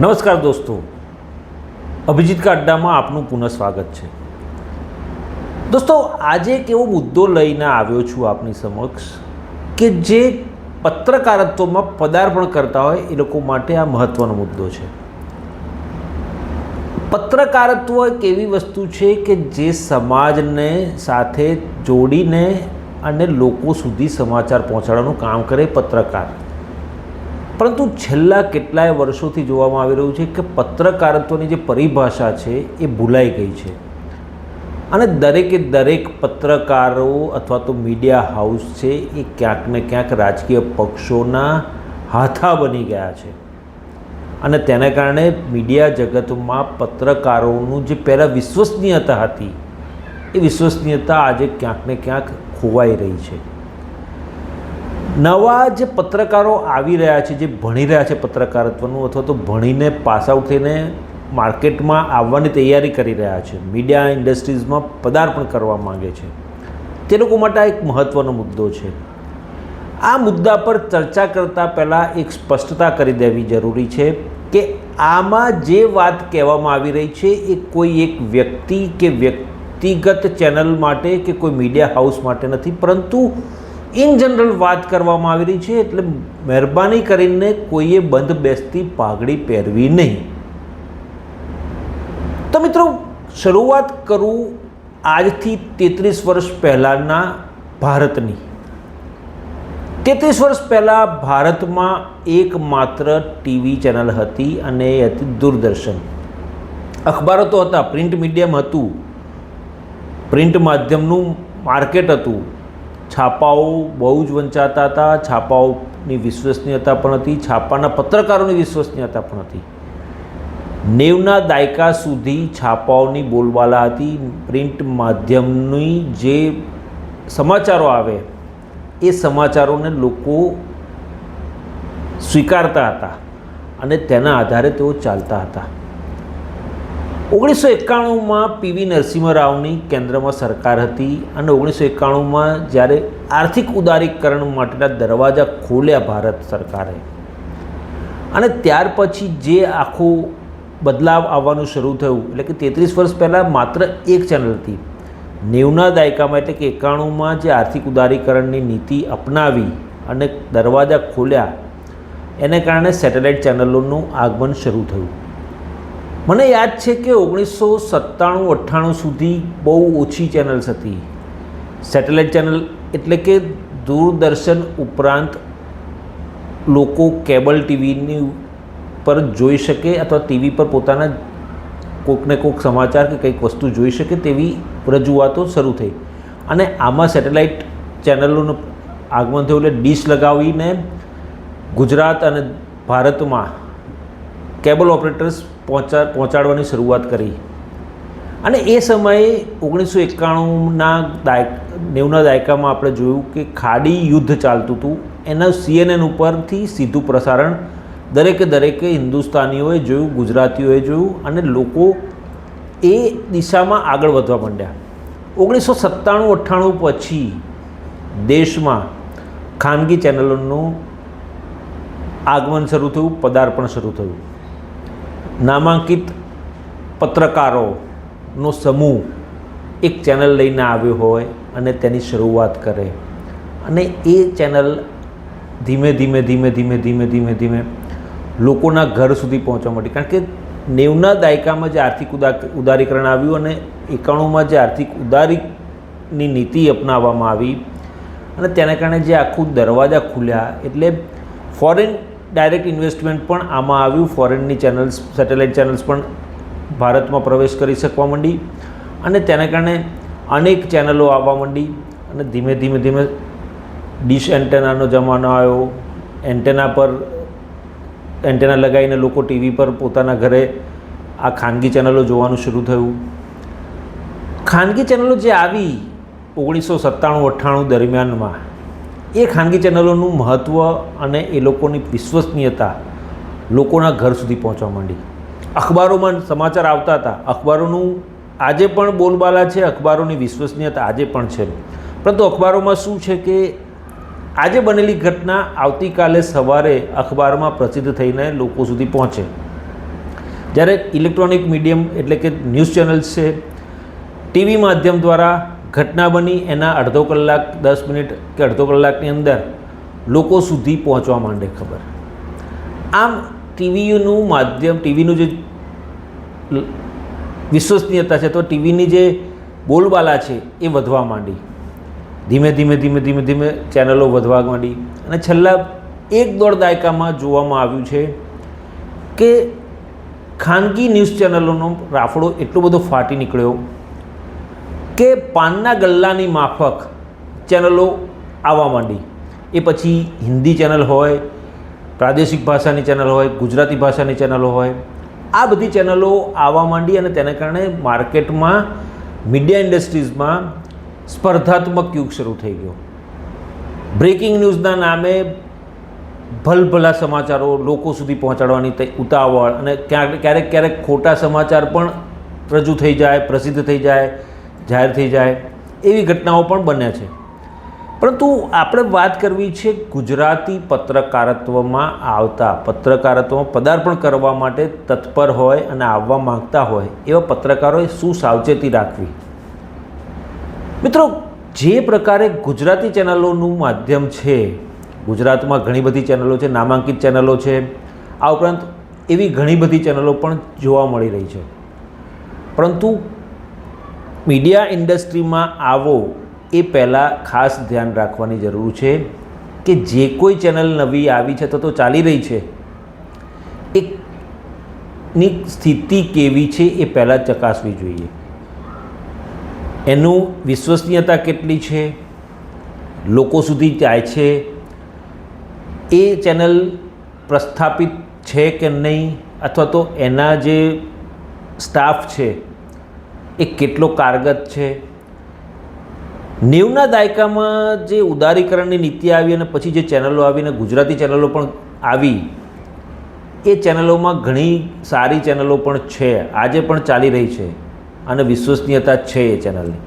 નમસ્કાર દોસ્તો. અભિજીત કા અડ્ડામાં આપનું પુનઃ સ્વાગત છે. દોસ્તો, આજે એક એવો મુદ્દો લઈને આવ્યો છું આપની સમક્ષ કે જે પત્રકારત્વમાં પદાર્પણ કરતા હોય એ લોકો માટે આ મહત્ત્વનો મુદ્દો છે. પત્રકારત્વ એક એવી વસ્તુ છે કે જે સમાજને સાથે જોડીને અને લોકો સુધી સમાચાર પહોંચાડવાનું કામ કરે પત્રકાર. પરંતુ છેલ્લા કેટલાય વર્ષોથી જોવામાં આવી રહ્યું છે કે પત્રકારત્વની જે પરિભાષા છે એ ભૂલાઈ ગઈ છે. અને દરેકે દરેક પત્રકારો અથવા તો મીડિયા હાઉસ છે એ ક્યાંક ને ક્યાંક રાજકીય પક્ષોના હાથા બની ગયા છે. અને તેને કારણે મીડિયા જગતમાં પત્રકારોનું જે પહેલાં વિશ્વસનીયતા હતી, એ વિશ્વસનીયતા આજે ક્યાંક ને ક્યાંક ખોવાઈ રહી છે. નવા જે પત્રકારો આવી રહ્યા છે, જે ભણી રહ્યા છે પત્રકારત્વનું અથવા તો ભણીને પાસ આઉટ થઈને માર્કેટમાં આવવાની તૈયારી કરી રહ્યા છે, મીડિયા ઇન્ડસ્ટ્રીઝમાં પદાર્પણ કરવા માગે છે, તે લોકો માટે આ એક મહત્ત્વનો મુદ્દો છે. આ મુદ્દા પર ચર્ચા કરતાં પહેલાં એક સ્પષ્ટતા કરી દેવી જરૂરી છે કે આમાં જે વાત કહેવામાં આવી રહી છે, એ કોઈ એક વ્યક્તિ કે વ્યક્તિગત ચેનલ માટે કે કોઈ મીડિયા હાઉસ માટે નથી, પરંતુ ઇન જનરલ વાત કરવામાં આવી રહી છે, એટલે મહેરબાની કરીને કોઈએ બંધ બેસતી પાઘડી પહેરવી નહીં. તો મિત્રો, શરૂઆત કરું આજથી તેત્રીસ વર્ષ પહેલાંના ભારતની. તેત્રીસ વર્ષ પહેલાં ભારતમાં એકમાત્ર ટીવી ચેનલ હતી અને એ હતી દૂરદર્શન. અખબારો તો હતા, પ્રિન્ટ મીડિયમ હતું. પ્રિન્ટ માધ્યમનું માર્કેટ હતું. છાપાઓ બહુ જ વંચાતા હતા, છાપાઓની વિશ્વસનીયતા પણ હતી, છાપાના પત્રકારોની વિશ્વસનીયતા પણ હતી. નેવના દાયકા સુધી છાપાઓની બોલબાલા હતી, પ્રિન્ટ માધ્યમની જે સમાચારો આવે, એ સમાચારોને લોકો સ્વીકારતા હતા અને તેના આધારે તેઓ ચાલતા હતા. ઓગણીસો એકાણુંમાં પીવી નરસિંહ રાવની કેન્દ્રમાં સરકાર હતી અને ઓગણીસો એકાણુંમાં જ્યારે આર્થિક ઉદારીકરણ માટેના દરવાજા ખોલ્યા ભારત સરકારે. અને ત્યાર પછી જે આખો બદલાવ આવવાનું શરૂ થયું, એટલે કે તેત્રીસ વર્ષ પહેલાં માત્ર એક ચેનલ હતી. નેવના દાયકામાં એટલે કે એકાણુંમાં જે આર્થિક ઉદારીકરણની નીતિ અપનાવી અને દરવાજા ખોલ્યા, એને કારણે સેટેલાઇટ ચેનલોનું આગમન શરૂ થયું. મને યાદ છે કે ઓગણીસો સત્તાણું, અઠ્ઠાણું સુધી બહુ ઓછી ચેનલ્સ હતી. સેટેલાઇટ ચેનલ એટલે કે દૂરદર્શન ઉપરાંત લોકો કેબલ ટીવીની પર જોઈ શકે અથવા ટીવી પર પોતાના કોઈકને કોઈક સમાચાર કે કંઈક વસ્તુ જોઈ શકે તેવી રજૂઆતો શરૂ થઈ. અને આમાં સેટેલાઇટ ચેનલોનું આગમન થયું એટલે ડીશ લગાવીને ગુજરાત અને ભારતમાં કેબલ ઓપરેટર્સ પહોંચા પહોંચાડવાની શરૂઆત કરી. અને એ સમયે ઓગણીસો એકાણુંના દાયક નેવના દાયકામાં આપણે જોયું કે ખાડી યુદ્ધ ચાલતું હતું. એના સીએનએન ઉપરથી સીધું પ્રસારણ દરેકે દરેકે હિન્દુસ્તાનીઓએ જોયું, ગુજરાતીઓએ જોયું અને લોકો એ દિશામાં આગળ વધવા માંડ્યા. ઓગણીસો સત્તાણું અઠ્ઠાણું પછી દેશમાં ખાનગી ચેનલોનું આગમન શરૂ થયું, પદાર્પણ શરૂ થયું. નામાંકિત પત્રકારોનો સમૂહ એક ચેનલ લઈને આવ્યો હોય અને તેની શરૂઆત કરે. અને એ ચેનલ ધીમે ધીમે ધીમે ધીમે ધીમે ધીમે ધીમે લોકોના ઘર સુધી પહોંચવા માટે કારણ કે નેવના દાયકામાં જે આર્થિક ઉદા, ઉદારીકરણ આવ્યું અને એકાણુંમાં જે આર્થિક ઉદારીની નીતિ અપનાવવામાં આવી અને તેના કારણે જે આખું દરવાજા ખુલ્યા, એટલે ફોરેન ડાયરેક્ટ ઇન્વેસ્ટમેન્ટ પણ આમાં આવ્યું. ફોરેનની ચેનલ્સ સેટેલાઇટ ચેનલ્સ પણ ભારતમાં પ્રવેશ કરી શકવા માંડી અને તેના કારણે અનેક ચેનલો આવવા માંડી અને ધીમે ધીમે ધીમે ડીશ એન્ટેનાનો જમાનો આવ્યો. એન્ટેના પર એન્ટેના લગાવીને લોકો ટીવી પર પોતાના ઘરે આ ખાનગી ચેનલો જોવાનું શરૂ થયું. ખાનગી ચેનલો જે આવી ઓગણીસો સત્તાણું અઠ્ઠાણું દરમિયાનમાં એ ખાનગી ચેનલોનું મહત્ત્વ અને એ લોકોની વિશ્વસનીયતા લોકોના ઘર સુધી પહોંચવા માંડી. અખબારોમાં સમાચાર આવતા હતા. અખબારોનું આજે પણ બોલબાલા છે, અખબારોની વિશ્વસનીયતા આજે પણ છે. પરંતુ અખબારોમાં શું છે કે આજે બનેલી ઘટના આવતીકાલે સવારે અખબારમાં પ્રસિદ્ધ થઈને લોકો સુધી પહોંચે. જ્યારે ઇલેક્ટ્રોનિક મીડિયમ એટલે કે ન્યૂઝ ચેનલ્સ છે, ટીવી માધ્યમ દ્વારા ઘટના બની એના અડધો કલાક, દસ મિનિટ કે અડધો કલાકની અંદર લોકો સુધી પહોંચવા માંડે ખબર. આમ ટીવીનું માધ્યમ, ટીવીનું જે વિશ્વસનીયતા છે, તો ટીવીની જે બોલબાલા છે એ વધવા માંડી. ધીમે ધીમે ધીમે ધીમે ધીમે ચેનલો વધવા માંડી. અને છેલ્લા એક દોઢ દાયકામાં જોવામાં આવ્યું છે કે ખાનગી ન્યૂઝ ચેનલોનો રાફડો એટલો બધો ફાટી નીકળ્યો કે પાનના ગલ્લાની માફક ચેનલો આવવા માંડી. એ પછી હિન્દી ચેનલ હોય, પ્રાદેશિક ભાષાની ચેનલ હોય, ગુજરાતી ભાષાની ચેનલો હોય, આ બધી ચેનલો આવવા માંડી અને તેને કારણે માર્કેટમાં, મીડિયા ઇન્ડસ્ટ્રીઝમાં સ્પર્ધાત્મક યુગ શરૂ થઈ ગયો. બ્રેકિંગ ન્યૂઝના નામે ભલભલા સમાચારો લોકો સુધી પહોંચાડવાની ઉતાવળ અને ક્યાંક ક્યારેક ક્યારેક ખોટા સમાચાર પણ રજૂ થઈ જાય, પ્રસિદ્ધ થઈ જાય. જાહેર થઈ જાય, એવી ઘટનાઓ પણ બને છે. પરંતુ આપણે વાત કરવી છે ગુજરાતી પત્રકારત્વમાં આવતા, પત્રકારત્વમાં પદાર્પણ કરવા માટે તત્પર હોય અને આવવા માંગતા હોય, એવા પત્રકારોએ શું સાવચેતી રાખવી? મિત્રો, જે પ્રકારે ગુજરાતી ચેનલોનું માધ્યમ છે, ગુજરાતમાં ઘણી બધી ચેનલો છે, નામાંકિત ચેનલો છે, આ ઉપરાંત એવી ઘણી બધી ચેનલો પણ જોવા મળી રહી છે. પરંતુ મીડિયા ઇન્ડસ્ટ્રીમાં આવો એ પહેલાં ખાસ ધ્યાન રાખવાની જરૂર છે કે જે કોઈ ચેનલ નવી આવી છે તો તો ચાલી રહી છે. એની સ્થિતિ કેવી છે એ પહેલાં ચકાસવી જોઈએ. એનું વિશ્વસનીયતા કેટલી છે? લોકો સુધી જાય છે. એ ચેનલ પ્રસ્થાપિત છે કે નહીં? અથવા તો એના જે સ્ટાફ છે એ કેટલો કારગત છે? નેવના દાયકામાં જે ઉદારીકરણની નીતિ આવી અને પછી જે ચેનલો આવીને ગુજરાતી ચેનલો પણ આવી, એ ચેનલોમાં ઘણી સારી ચેનલો પણ છે. આજે પણ ચાલી રહી છે અને વિશ્વસનીયતા છે એ ચેનલની.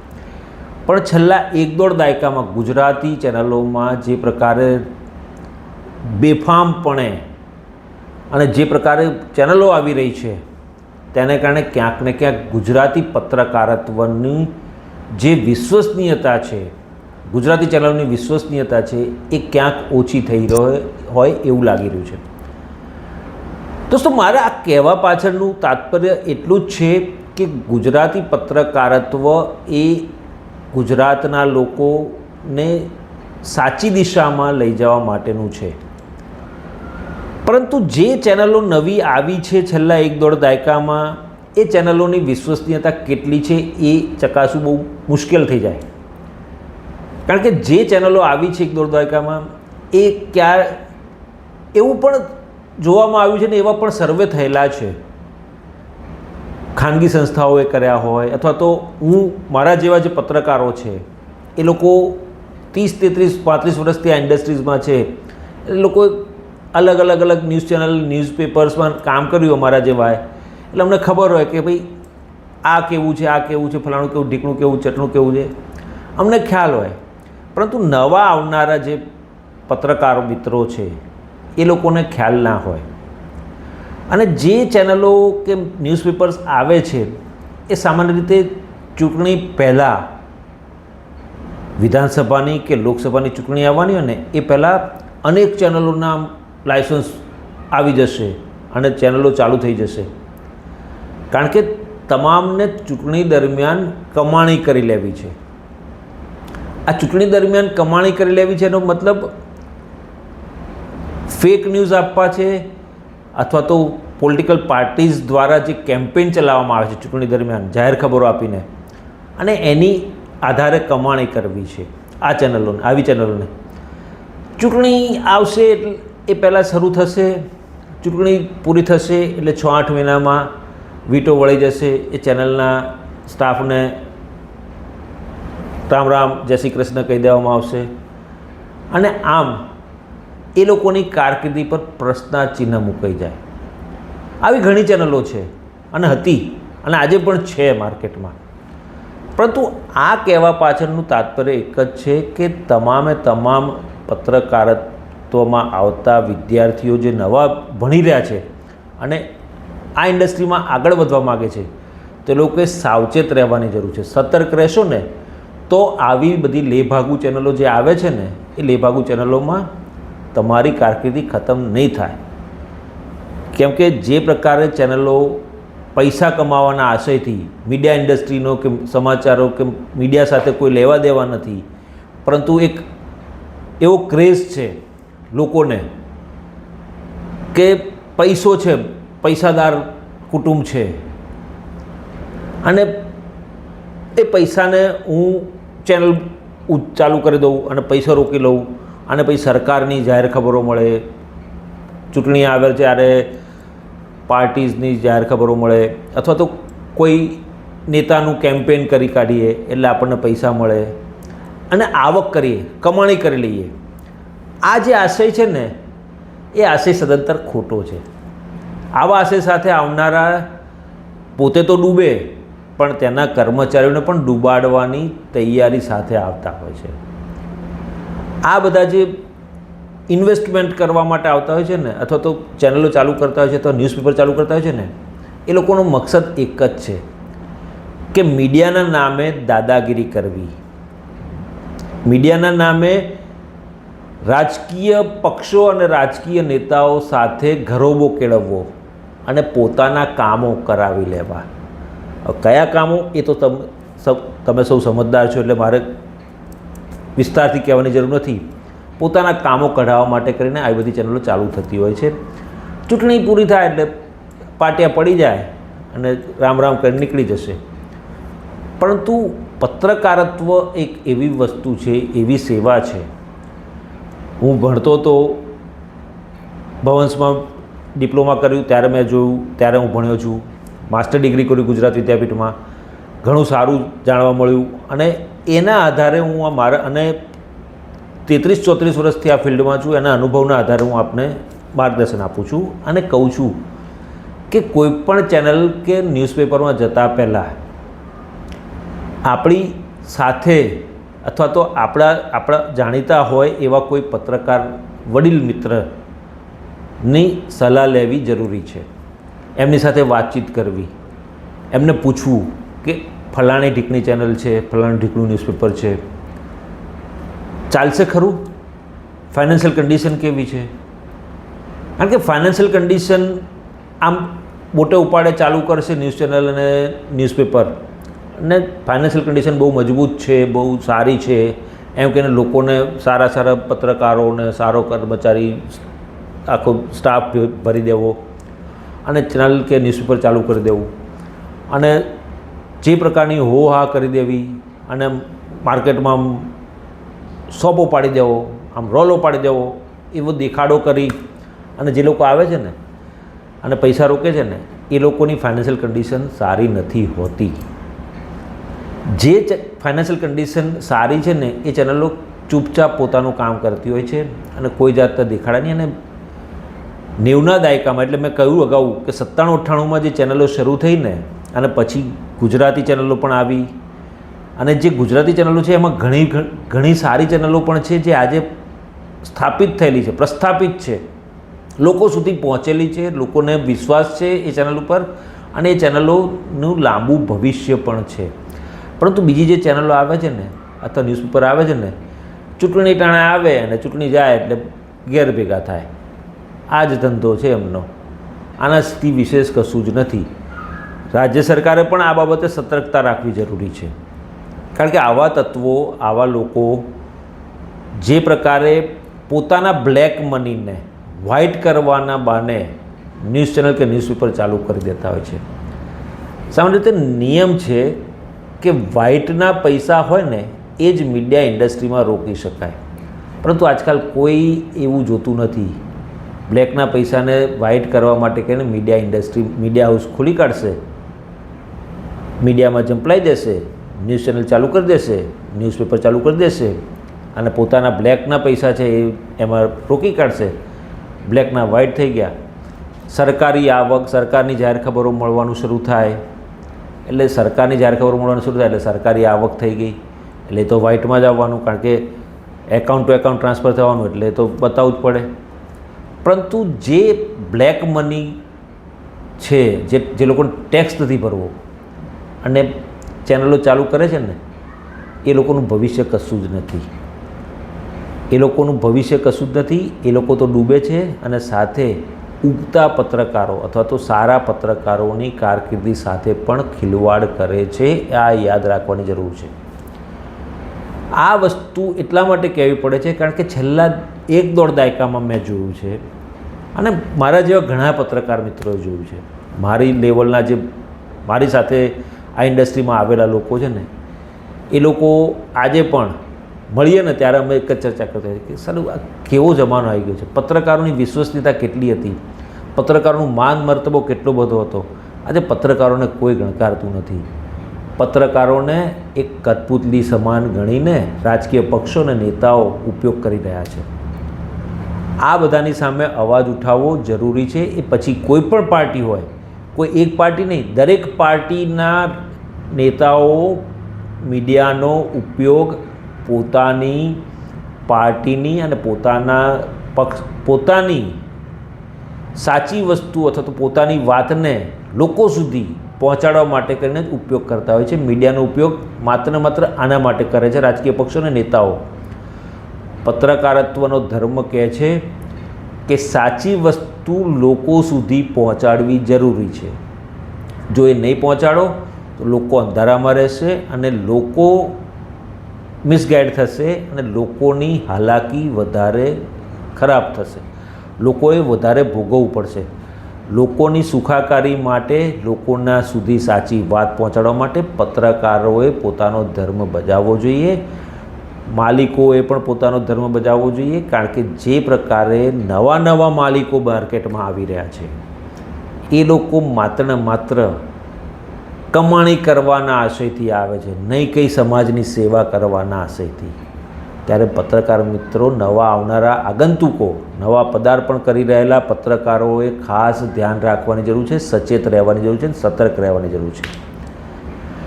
પણ છેલ્લા એક દોઢ દાયકામાં ગુજરાતી ચેનલોમાં જે પ્રકારે બેફામપણે અને જે પ્રકારે ચેનલો આવી રહી છે તેને કારણે ક્યાંક ને ક્યાંક ગુજરાતી પત્રકારત્વની જે વિશ્વસનીયતા છે, ગુજરાતી ચેનલની વિશ્વસનીયતા છે, એ ક્યાંક ઓછી થઈ રહ્યો હોય એવું લાગી રહ્યું છે. દોસ્તો, મારા આ કહેવા પાછળનું તાત્પર્ય એટલું જ છે કે ગુજરાતી પત્રકારત્વ એ ગુજરાતના લોકોને સાચી દિશામાં લઈ જવા માટેનું છે. પરંતુ જે ચેનલો નવી આવી છે છેલ્લા એક દોઢ દાયકામાં, એ ચેનલોની વિશ્વસનીયતા કેટલી છે એ ચકાસવું બહુ મુશ્કેલ થઈ જાય. કારણ કે જે ચેનલો આવી છે એક દોઢ દાયકામાં, એ ક્યાં એવું પણ જોવામાં આવ્યું છે ને એવા પણ સર્વે થયેલા છે. ખાનગી સંસ્થાઓએ કર્યા હોય અથવા તો હું, મારા જેવા જે પત્રકારો છે, એ લોકો ત્રીસ તેત્રીસ પાંત્રીસ વર્ષથી આ ઇન્ડસ્ટ્રીઝમાં છે. એ લોકો અલગ અલગ અલગ ન્યૂઝ ચેનલ ન્યૂઝપેપર્સમાં કામ કર્યું અમારા જેવાએ. એટલે અમને ખબર હોય કે ભાઈ, આ કેવું છે, આ કેવું છે, ફલાણું કેવું, ઢીકણું કેવું, ચટણું કેવું છે. અમને ખ્યાલ હોય. પરંતુ નવા આવનારા જે પત્રકારો, મિત્રો છે, એ લોકોને ખ્યાલ ના હોય. અને જે ચેનલો કે ન્યૂઝપેપર્સ આવે છે, એ સામાન્ય રીતે ચૂંટણી પહેલાં વિધાનસભાની કે લોકસભાની ચૂંટણી આવવાની હોય ને, એ પહેલાં અનેક ચેનલોના લાયસન્સ આવી જશે અને ચેનલો ચાલુ થઈ જશે. કારણ કે તમામને ચૂંટણી દરમિયાન કમાણી કરી લેવી છે. આ ચૂંટણી દરમિયાન કમાણી કરી લેવી છે એનો મતલબ ફેક ન્યૂઝ આપવા છે અથવા તો પોલિટિકલ પાર્ટીઝ દ્વારા જે કેમ્પેન ચલાવવામાં આવે છે ચૂંટણી દરમિયાન જાહેર ખબરો આપીને. અને એની આધારે કમાણી કરવી છે આ ચેનલોને, આવી ચેનલોને. ચૂંટણી આવશે એટલે એ પહેલાં શરૂ થશે, ચૂંટણી પૂરી થશે એટલે છ આઠ મહિનામાં વીટો વળી જશે એ ચેનલના સ્ટાફને રામ રામ, જય શ્રી કૃષ્ણ કહી દેવામાં આવશે. અને આમ એ લોકોની કારકિર્દી પર પ્રશ્નાચિહ્ન મુકાઈ જાય. આવી ઘણી ચેનલો છે અને હતી અને આજે પણ છે માર્કેટમાં. પરંતુ આ કહેવા પાછળનું તાત્પર્ય એક જ છે કે તમામે તમામ પત્રકારત્વમાં આવતા વિદ્યાર્થીઓ જે નવા ભણી રહ્યા છે અને આ ઇન્ડસ્ટ્રીમાં આગળ વધવા માગે છે, તે લોકોએ સાવચેત રહેવાની જરૂર છે. સતર્ક રહેશો ને, તો આવી બધી લેભાગુ ચેનલો જે આવે છે ને, એ લેભાગુ ચેનલોમાં તમારી કારકિર્દી ખતમ નહીં થાય. કેમ કે જે પ્રકારે ચેનલો પૈસા કમાવાના આશયથી, મીડિયા ઇન્ડસ્ટ્રીનો કે સમાચારો કે મીડિયા સાથે કોઈ લેવા દેવા નથી, પરંતુ એક એવો ક્રેઝ છે લોકોને કે પૈસો છે, પૈસાદાર કુટુંબ છે. અને એ પૈસાને હું ચેનલ ચાલુ કરી દઉં અને પૈસા રોકી લઉં અને પછી સરકારની જાહેર ખબરો મળે. ચૂંટણી આવે ત્યારે પાર્ટીઝની જાહેર ખબરો મળે અથવા તો કોઈ નેતાનું કેમ્પેન કરી કાઢીએ એટલે આપણને પૈસા મળે. અને આવક કરીએ, કમાણી કરી લઈએ. આ જે આશય છે ને, એ આશય સદંતર ખોટો છે. આવા આશય સાથે આવનારા પોતે તો ડૂબે, પણ તેના કર્મચારીઓને પણ ડૂબાડવાની તૈયારી સાથે આવતા હોય છે. આ બધા જે ઇન્વેસ્ટમેન્ટ કરવા માટે આવતા હોય છે ને, અથવા તો ચેનલો ચાલુ કરતા હોય છે, અથવા ન્યૂઝપેપર ચાલુ કરતા હોય છે ને, એ લોકોનો મકસદ એક જ છે કે મીડિયાના નામે દાદાગીરી કરવી. મીડિયાના નામે રાજકીય પક્ષો અને રાજકીય નેતાઓ સાથે ઘરોબો કેળવવો અને પોતાના કામો કરાવી લેવા. કયા કામો? એ તો તમે તમે સૌ સમજદાર છો એટલે મારે વિસ્તારથી કહેવાની જરૂર નથી. પોતાના કામો કઢાવવા માટે કરીને આવી બધી ચેનલો ચાલુ થતી હોય છે. ચૂંટણી પૂરી થાય એટલે પાટિયા પડી જાય અને રામ રામ કરી નીકળી જશે. પરંતુ પત્રકારત્વ એક એવી વસ્તુ છે, એવી સેવા છે હું ભણતો તો ભવંશમાં ડિપ્લોમા કર્યું, ત્યારે મેં જોયું, ત્યારે હું ભણ્યો છું. માસ્ટર ડિગ્રી કર્યું ગુજરાત વિદ્યાપીઠમાં. ઘણું સારું જાણવા મળ્યું. અને એના આધારે હું આ મારા, અને તેત્રીસ ચોત્રીસ વર્ષથી આ ફિલ્ડમાં છું, એના અનુભવના આધારે હું આપને માર્ગદર્શન આપું છું અને કહું છું કે કોઈ પણ ચેનલ કે ન્યૂઝપેપરમાં જતાં પહેલાં આપણી સાથે અથવા તો આપણા આપણા જાણીતા હોય એવા કોઈ પત્રકાર વડીલ મિત્રની સલાહ લેવી જરૂરી છે. એમની સાથે વાતચીત કરવી. એમને પૂછવું કે ફલાણી ઢીકની ચેનલ છે, ફલાણી ઢીકનું ન્યૂઝપેપર છે. ચાલશે ખરું? ફાઇનાન્શિયલ કન્ડિશન કેવી છે? કારણ કે ફાઇનાન્શિયલ કન્ડિશન આમ મોટે ઉપાડે ચાલુ કરશે ન્યૂઝ ચેનલ અને ન્યૂઝપેપર. અને ફાઇનાન્શિયલ કન્ડિશન બહુ મજબૂત છે, બહુ સારી છે. એમ કહીને લોકોને સારા સારા પત્રકારોને, સારો કર્મચારી, આખો સ્ટાફ ભરી દેવો અને ચેનલ કે ન્યૂઝપેપર ચાલુ કરી દેવું. અને જે પ્રકારની હો હા કરી દેવી અને માર્કેટમાં આમ શોપો પાડી દેવો, આમ રોલો પાડી દેવો, એવો દેખાડો કરી અને જે લોકો આવે છે ને, અને પૈસા રોકે છે ને, એ લોકોની ફાઇનાન્શિયલ કન્ડિશન સારી નથી હોતી. જે ફાઇનાન્શિયલ કન્ડિશન સારી છે ને, એ ચેનલો ચૂપચાપ પોતાનું કામ કરતી હોય છે અને કોઈ જાતના દેખાડા નહીં. અને નેવના દાયકામાં, એટલે મેં કહ્યું અગાઉ કે સત્તાણું અઠ્ઠાણુંમાં જે ચેનલો શરૂ થઈ ને, અને પછી ગુજરાતી ચેનલો પણ આવી. અને જે ગુજરાતી ચેનલો છે, એમાં ઘણી ઘણી સારી ચેનલો પણ છે, જે આજે સ્થાપિત થયેલી છે, પ્રસ્થાપિત છે. લોકો સુધી પહોંચેલી છે, લોકોને વિશ્વાસ છે એ ચેનલ ઉપર, અને એ ચેનલોનું લાંબુ ભવિષ્ય પણ છે. પરંતુ બીજી જે ચેનલો આવે છે ને, અથવા ન્યૂઝપેપર આવે છે ને, ચૂંટણી ટાણે આવે અને ચૂંટણી જાય એટલે ઘેર ભેગા થાય. આ જ ધંધો છે એમનો. આનાથી વિશેષ કશું જ નથી. રાજ્ય સરકારે પણ આ બાબતે સતર્કતા રાખવી જરૂરી છે. કારણ કે આવા તત્વો, આવા લોકો જે પ્રકારે પોતાના બ્લેક મનીને, વ્હાઇટ કરવાના બાને ન્યૂઝ ચેનલ કે ન્યૂઝપેપર ચાલુ કરી દેતા હોય છે. સામાન્ય રીતે નિયમ છે કે વ્હાઇટના પૈસા હોય ને, એ જ મીડિયા ઇન્ડસ્ટ્રીમાં રોકી શકાય. પરંતુ આજકાલ કોઈ એવું જોતું નથી. બ્લેકના પૈસાને વ્હાઇટ કરવા માટે કહીને મીડિયા ઇન્ડસ્ટ્રી, મીડિયા હાઉસ ખુલી કાઢશે. મીડિયામાં જંપલાઈ દેશે, ન્યૂઝ ચેનલ ચાલુ કરી દેશે, ન્યૂઝપેપર ચાલુ કરી દેશે, અને પોતાના બ્લેકના પૈસા છે એ એમાં રોકી કાઢશે. બ્લેકના વ્હાઇટ થઈ ગયા. સરકારી આવક, સરકારની જાહેર ખબરો મળવાનું શરૂ થાય. એટલે સરકારની જ્યારે ખબર મળવાનું શરૂ થાય એટલે સરકારી આવક થઈ ગઈ. એટલે તો વ્હાઇટમાં જ આવવાનું, કારણ કે એકાઉન્ટ ટુ એકાઉન્ટ ટ્રાન્સફર થવાનું, એટલે તો બતાવવું જ પડે. પરંતુ જે બ્લેક મની છે, જે જે લોકોને ટેક્સ નથી ભરવો, અને ચેનલો ચાલુ કરે છે ને, એ લોકોનું ભવિષ્ય કશું જ નથી. એ લોકોનું ભવિષ્ય કશું જ નથી, એ લોકો તો ડૂબે છે, અને સાથે ઉગતા પત્રકારો અથવા તો સારા પત્રકારોની કારકિર્દી સાથે પણ ખિલવાડ કરે છે, આ યાદ રાખવાની જરૂર છે. આ વસ્તુ એટલા માટે કહેવી પડે છે કારણ કે છેલ્લા એક દોઢ દાયકામાં મેં જોયું છે અને મારા જેવા ઘણા પત્રકાર મિત્રોએ જોયું છે. મારી લેવલના જે મારી સાથે આ ઇન્ડસ્ટ્રીમાં આવેલા લોકો છે ને, એ લોકો આજે પણ મળીએ ને ત્યારે અમે એક જ ચર્ચા કરતા કે સારું આ કેવો જમાનો આવી ગયો છે? પત્રકારોની વિશ્વસનીયતા કેટલી હતી? પત્રકારોનું માન મર્તબો કેટલો બધો હતો? આજે પત્રકારોને કોઈ ગણકારતું નથી. પત્રકારોને એક કઠપૂતલી સમાન ગણીને રાજકીય પક્ષો અને નેતાઓ ઉપયોગ કરી રહ્યા છે. આ બધાની સામે અવાજ ઉઠાવવો જરૂરી છે. એ પછી કોઈ પણ પાર્ટી હોય, કોઈ એક પાર્ટી નહીં, દરેક પાર્ટીના નેતાઓ, મીડિયાનો ઉપયોગ પોતાની પાર્ટીની અને પોતાના પક્ષ, પોતાની સાચી વસ્તુ અથવા તો પોતાની વાતને લોકો સુધી પહોંચાડવા માટે કરીને જ ઉપયોગ કરતા હોય છે. મીડિયાનો ઉપયોગ માત્ર ને માત્ર આના માટે કરે છે. રાજકીય પક્ષો અને નેતાઓ. પત્રકારત્વનો ધર્મ કહે છે કે સાચી વસ્તુ લોકો સુધી પહોંચાડવી જરૂરી છે. જો એ નહીં પહોંચાડો, તો લોકો અંધારામાં રહેશે અને લોકો મિસગાઈડ થશે અને લોકોની હાલાકી વધારે ખરાબ થશે. લોકોએ વધારે ભોગવવું પડશે. લોકોની સુખાકારી માટે લોકોના સુધી સાચી વાત પહોંચાડવા માટે પત્રકારોએ પોતાનો ધર્મ બજાવવો જોઈએ. માલિકોએ પણ પોતાનો ધર્મ બજાવવો જોઈએ કારણ કે જે પ્રકારે નવા નવા માલિકો માર્કેટમાં આવી રહ્યા છે, એ લોકો માત્ર માત્ર કમાણી કરવાના આશયથી આવે છે, નહીં કંઈ સમાજની સેવા કરવાના આશયથી. ત્યારે પત્રકાર મિત્રો, નવા આવનારા આગંતુકો, નવા પદાર્પણ કરી રહેલા પત્રકારોએ ખાસ ધ્યાન રાખવાની જરૂર છે, સચેત રહેવાની જરૂર છે અને સતર્ક રહેવાની જરૂર છે.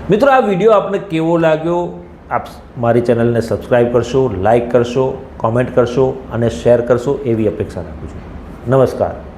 મિત્રો, આ વીડિયો આપને કેવો લાગ્યો? આપ મારી ચેનલને સબસ્ક્રાઈબ કરશો લાઈક કરશો, કોમેન્ટ કરશો અને શેર કરશો એવી અપેક્ષા રાખું છું. નમસ્કાર.